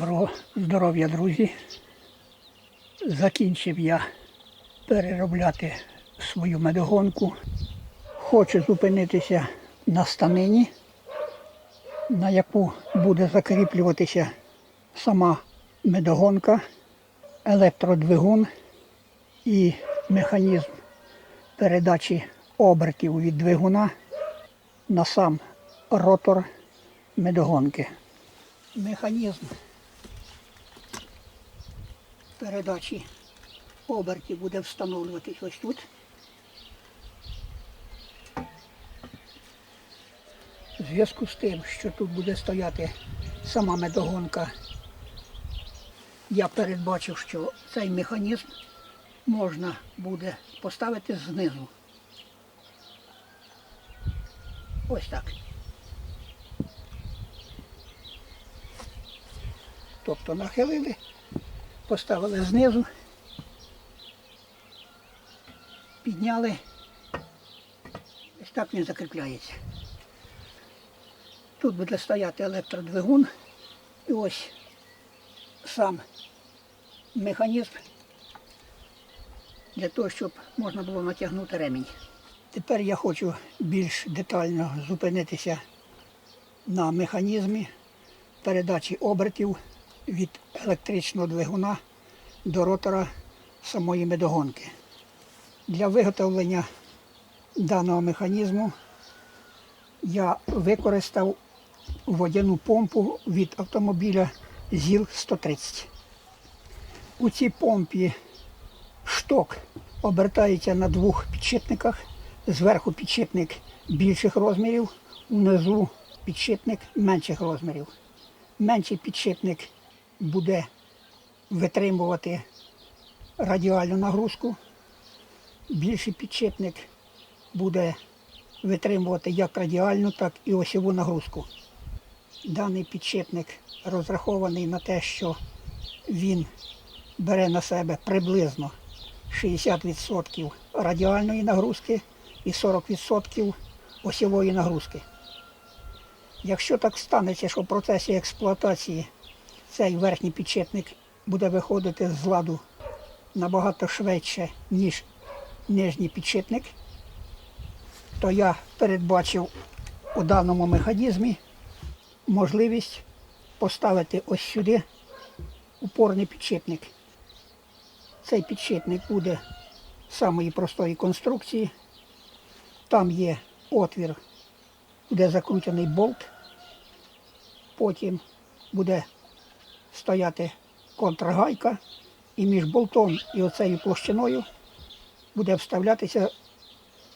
Доброго здоров'я, друзі. Закінчив я переробляти свою медогонку. Хочу зупинитися на станині, на яку буде закріплюватися сама медогонка, електродвигун і механізм передачі обертів від двигуна на сам ротор медогонки. Механізм передачі обертів буде встановлюватись ось тут. В зв'язку з тим, що тут буде стояти сама медогонка, я передбачив, що цей механізм можна буде поставити знизу. Ось так. Тобто нахилили, поставили знизу, підняли, ось так він закріпляється. Тут буде стояти електродвигун і ось сам механізм для того, щоб можна було натягнути ремінь. Тепер я хочу більш детально зупинитися на механізмі передачі обертів від електричного двигуна до ротора самої медогонки. Для виготовлення даного механізму я використав водяну помпу від автомобіля ЗІЛ-130. У цій помпі шток обертається на двох підшипниках. Зверху підшипник більших розмірів, внизу підшипник менших розмірів. Менший підшипник буде витримувати радіальну нагрузку. Більший підшипник буде витримувати як радіальну, так і осьову нагрузку. Даний підшипник розрахований на те, що він бере на себе приблизно 60% радіальної нагрузки і 40% осьової нагрузки. Якщо так станеться, що в процесі експлуатації цей верхній підшипник буде виходити з ладу набагато швидше, ніж нижній підшипник, то я передбачив у даному механізмі можливість поставити ось сюди упорний підшипник. Цей підшипник буде самої простої конструкції. Там є отвір, де закручений болт. Потім буде стояти контргайка, і між болтом і оцею площиною буде вставлятися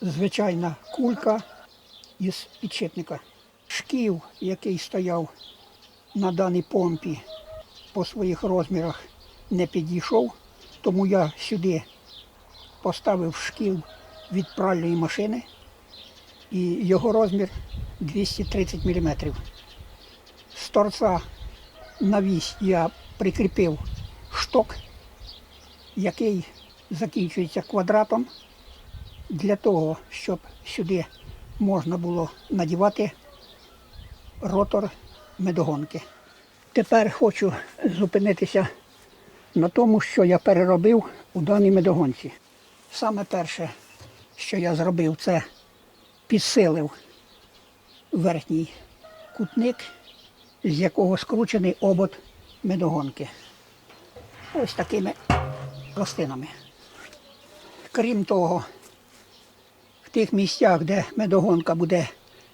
звичайна кулька із підшипника. Шків, який стояв на даній помпі по своїх розмірах, не підійшов, тому я сюди поставив шків від пральної машини і його розмір 230 мм. З торця на вісь я прикріпив шток, який закінчується квадратом для того, щоб сюди можна було надівати ротор медогонки. Тепер хочу зупинитися на тому, що я переробив у даній медогонці. Саме перше, що я зробив, це підсилив верхній кутник, з якого скручений обод медогонки. Ось такими пластинами. Крім того, в тих місцях, де медогонка буде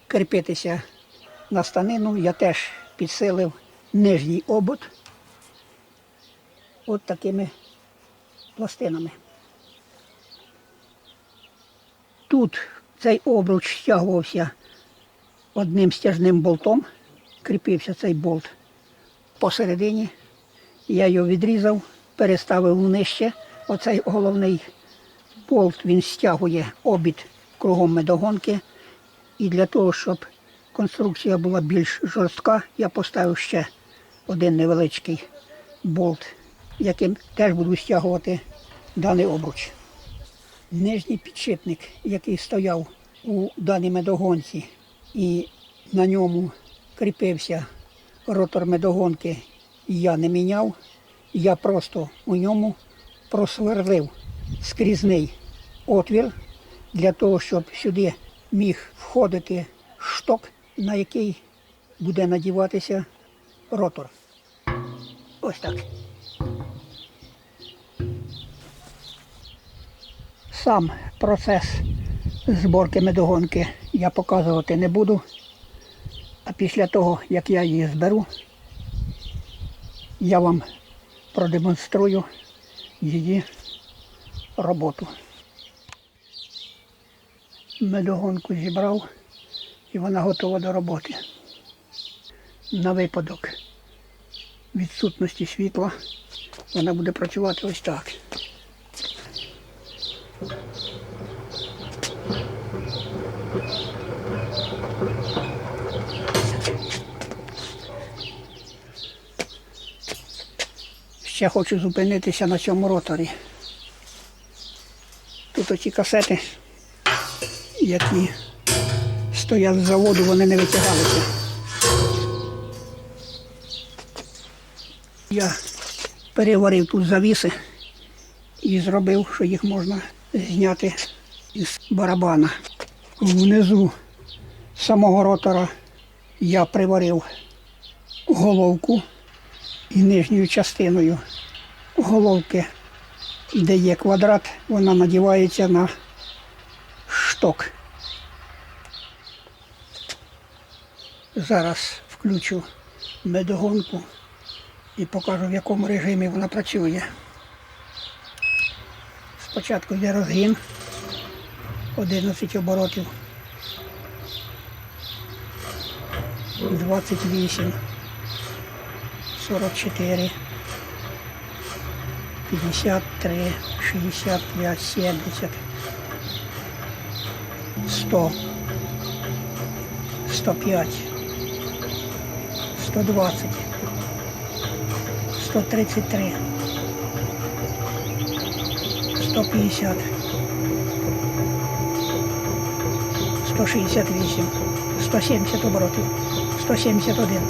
кріпитися на станину, я теж підсилив нижній обод от такими пластинами. Тут цей обруч стягувався одним стяжним болтом, кріпився цей болт посередині. Я його відрізав, переставив нижче. Оцей головний болт він стягує обід кругом медогонки. І для того, щоб конструкція була більш жорстка, я поставив ще один невеличкий болт, яким теж буду стягувати даний обруч. Нижній підшипник, який стояв у даній медогонці, і на ньому кріпився ротор медогонки, я не міняв. Я просто у ньому просверлив скрізний отвір для того, щоб сюди міг входити шток, на який буде надіватися ротор. Ось так. Сам процес зборки медогонки я показувати не буду. А після того, як я її зберу, я вам продемонструю її роботу. Медогонку зібрав і вона готова до роботи. На випадок відсутності світла вона буде працювати ось так. Ще хочу зупинитися на цьому роторі. Тут оці касети, які стоять з заводу, вони не витягалися. Я переварив тут завіси і зробив, що їх можна зняти із барабана. Внизу самого ротора я приварив головку і нижньою частиною головки, де є квадрат, вона надівається на шток. Зараз включу медогонку і покажу, в якому режимі вона працює. Спочатку йде розгін 11 оборотів. 28, 44, 53, 65, 70, 100, 105, 120, 133, 150, 168, 170 оборотів, 171.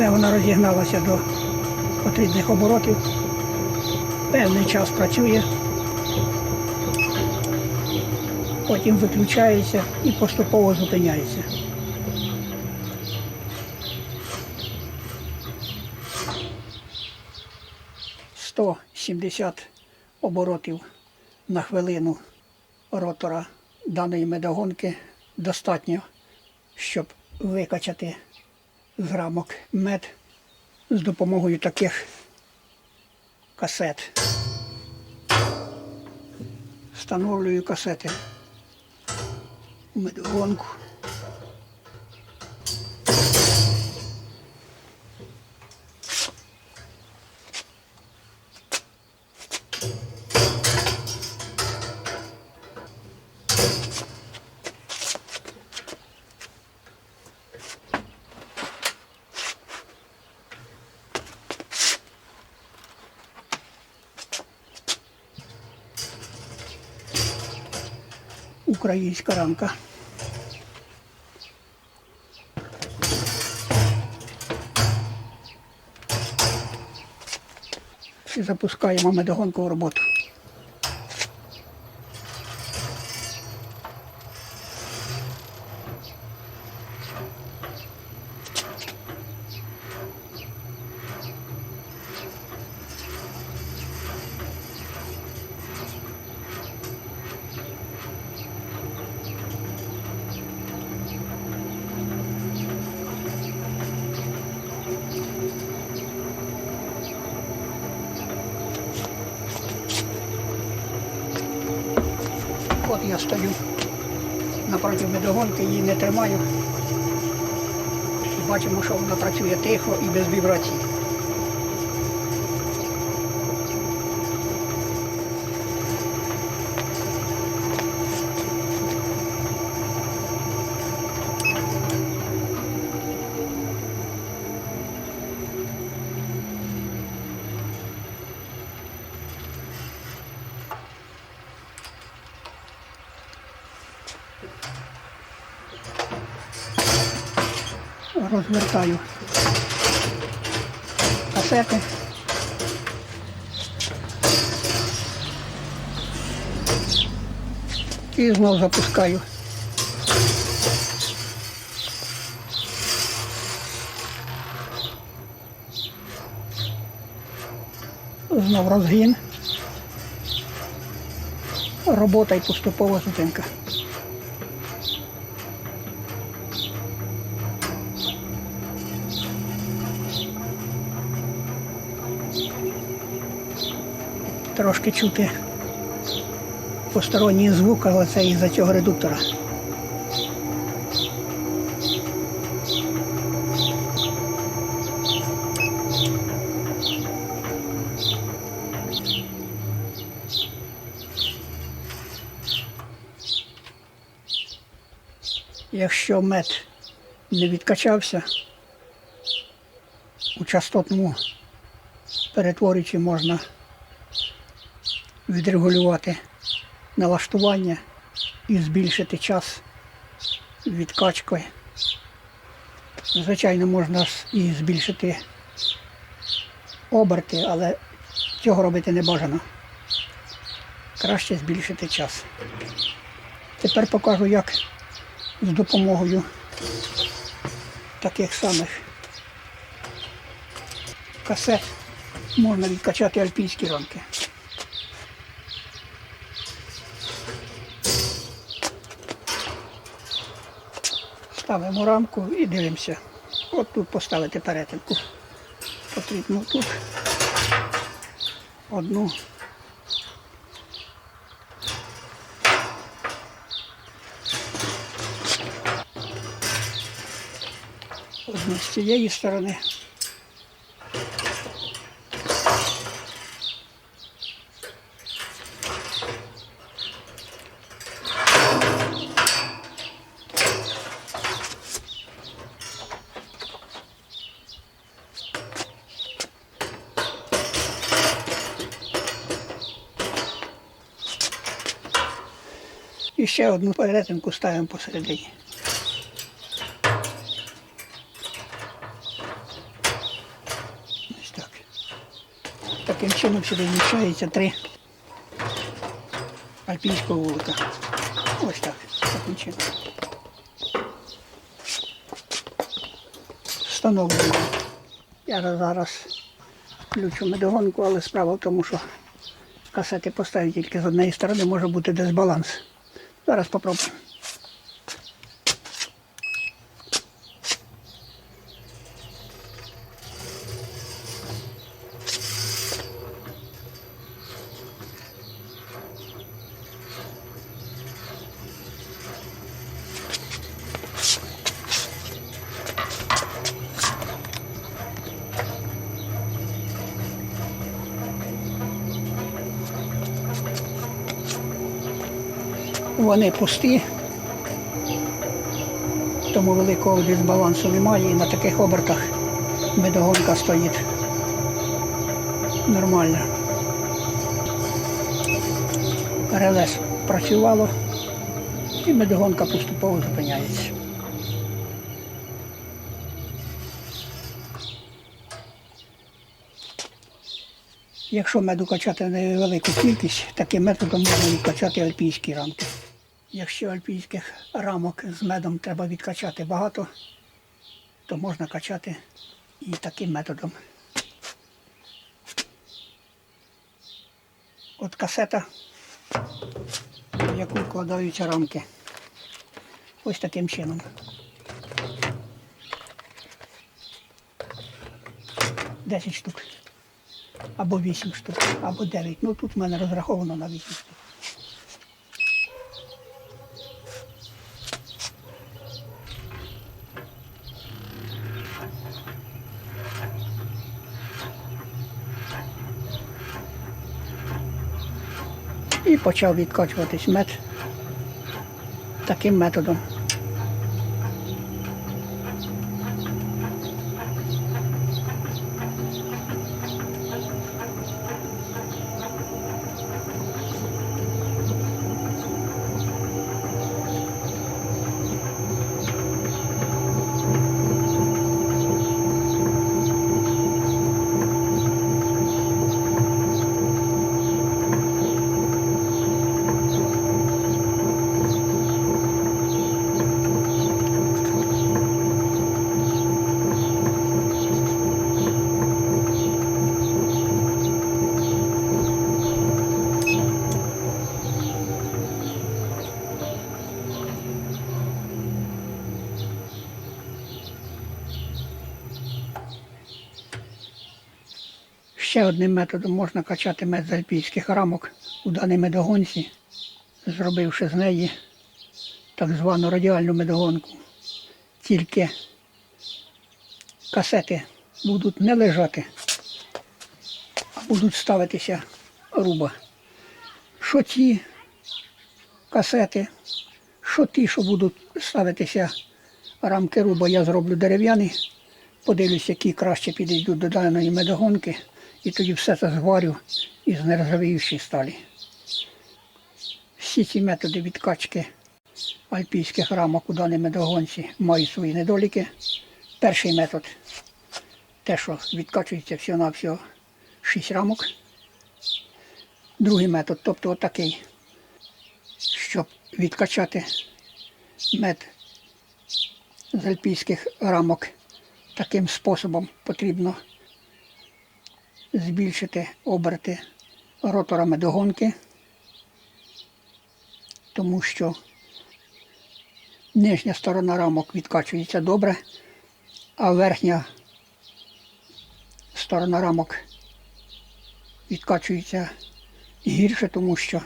Все, вона розігналася до потрібних оборотів. Певний час працює, потім виключається і поступово зупиняється. Сто сімдесят оборотів на хвилину ротора даної медогонки достатньо, щоб викачати з рамок мед з допомогою таких касет. Встановлюю касети у медогонку. Українська рамка. І запускаємо медогонку в роботу. От я стою напроти медогонки, її не тримаю. І бачимо, працює тихо і без вібрацій. Розвертаю касети. І знов запускаю. Знов розгін. Робота і поступова зупинка. Трошки чути посторонній звук, але це із-за цього редуктора. Якщо мед не відкачався, у частотному перетворюючи можна відрегулювати налаштування і збільшити час відкачки. Звичайно, можна і збільшити оберти, але цього робити не бажано. Краще збільшити час. Тепер покажу, як з допомогою таких самих касет можна відкачати альпійські рамки. Ставимо рамку і дивимося. От тут поставити перетинку. Потрібно тут одну. Одну з цієї сторони. Ще одну перетинку ставимо посередині. Ось так. Таким чином сюди вміщається три альпійського вулика. Ось так. Таким чином. Встановлюємо. Я зараз включу медогонку, але справа в тому, що касети поставити тільки з однієї сторони може бути дисбаланс. Зараз попробуємо. Вони пусті, тому великого дисбалансу немає і на таких обертах медогонка стоїть нормально. Релес працювало і медогонка поступово зупиняється. Якщо меду качати невелику кількість, таким методом можна відкачати альпійські рамки. Якщо альпійських рамок з медом треба відкачати багато, то можна качати і таким методом. От касета, в яку вкладаються рамки. Ось таким чином. Десять штук. Або вісім штук, або дев'ять. Ну тут в мене розраховано на вісім штук. Почав відкачуватись мед таким методом. Ще одним методом можна качати мед з альпійських рамок у даній медогонці, зробивши з неї так звану радіальну медогонку. Тільки касети будуть не лежати, а будуть ставитися руба. Що ті касети, що ті, що будуть ставитися рамки руба, я зроблю дерев'яні. Подивлюсь, які краще підійдуть до даної медогонки, і тоді все це зварю із нержавіючої сталі. Всі ці методи відкачки альпійських рамок у даній медогонці мають свої недоліки. Перший метод те, що відкачується всього-навсього 6 рамок. Другий метод, тобто отакий, щоб відкачати мед з альпійських рамок таким способом потрібно збільшити оберти ротора медогонки, тому що нижня сторона рамок відкачується добре, а верхня сторона рамок відкачується гірше, тому що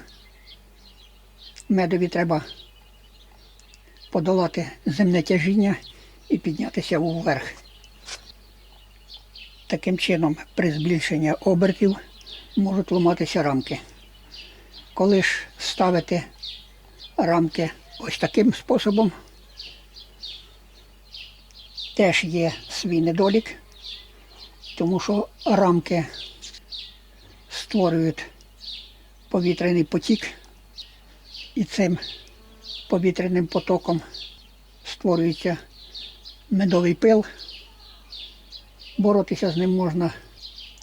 медові треба подолати земне тяжіння і піднятися вверх. Таким чином, при збільшенні обертів можуть ламатися рамки. Коли ж ставити рамки ось таким способом, теж є свій недолік, тому що рамки створюють повітряний потік, і цим повітряним потоком створюється медовий пил. Боротися з ним можна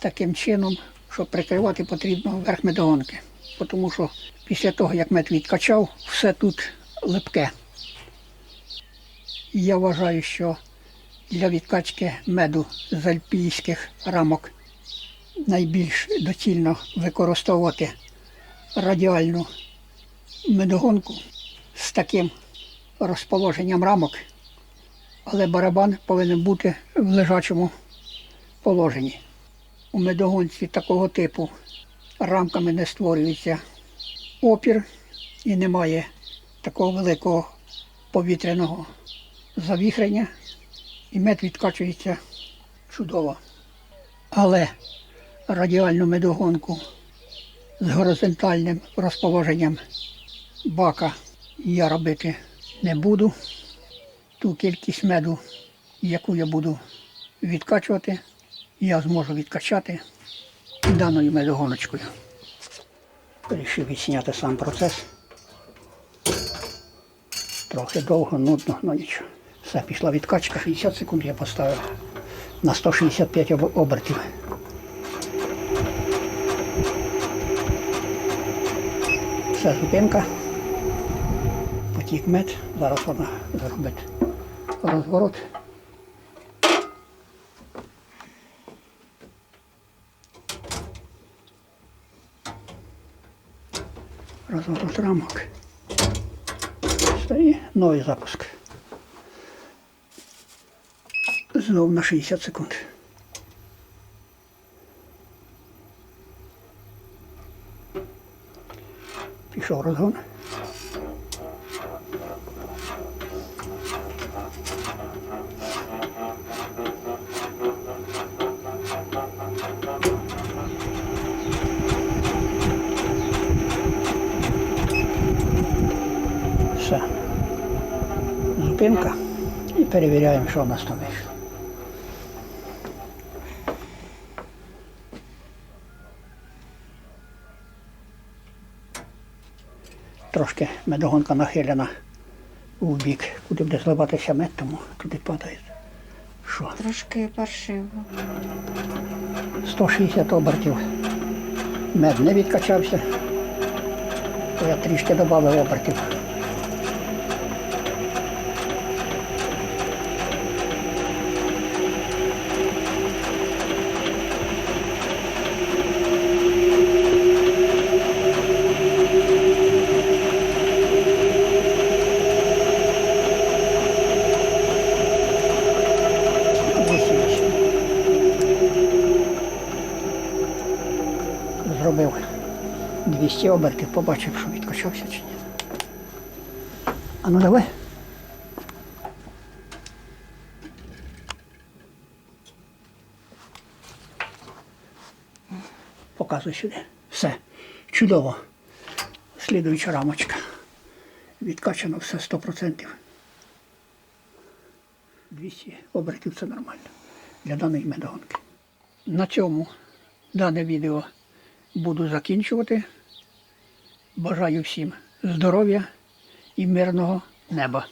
таким чином, що прикривати потрібно верх медогонки. Тому що після того, як мед відкачав, все тут липке. Я вважаю, що для відкачки меду з альпійських рамок найбільш доцільно використовувати радіальну медогонку з таким розположенням рамок, але барабан повинен бути в лежачому положенні. У медогонці такого типу рамками не створюється опір і немає такого великого повітряного завіхрення, і мед відкачується чудово. Але радіальну медогонку з горизонтальним розположенням бака я робити не буду. Ту кількість меду, яку я буду відкачувати, я зможу відкачати даною медогоночкою. Вирішив відсняти сам процес. Трохи довго, нудно, але нічого. Все, пішла відкачка. 60 секунд я поставив на 165 обертів. Все, зупинка. Потік мед. Зараз вона зробить розворот. Розворот рамок. І новий запуск. Знову на 60 секунд. Пішов розгон. Все. Зупинка. І перевіряємо, що в нас там вийшло. Трошки медогонка нахилена в бік, куди буде зливатися мед, тому туди падає. Що? Трошки паршиво. 160 обертів. Мед не відкачався. Я трішки додав обертів. Обертів, побачив, що відкачався чи ні. А ну давай. Показуй сюди. Все. Чудово. Слідуюча рамочка. Відкачано все 100%. 200 обертів це нормально для даної медогонки. На цьому дане відео буду закінчувати. Бажаю всім здоров'я і мирного неба.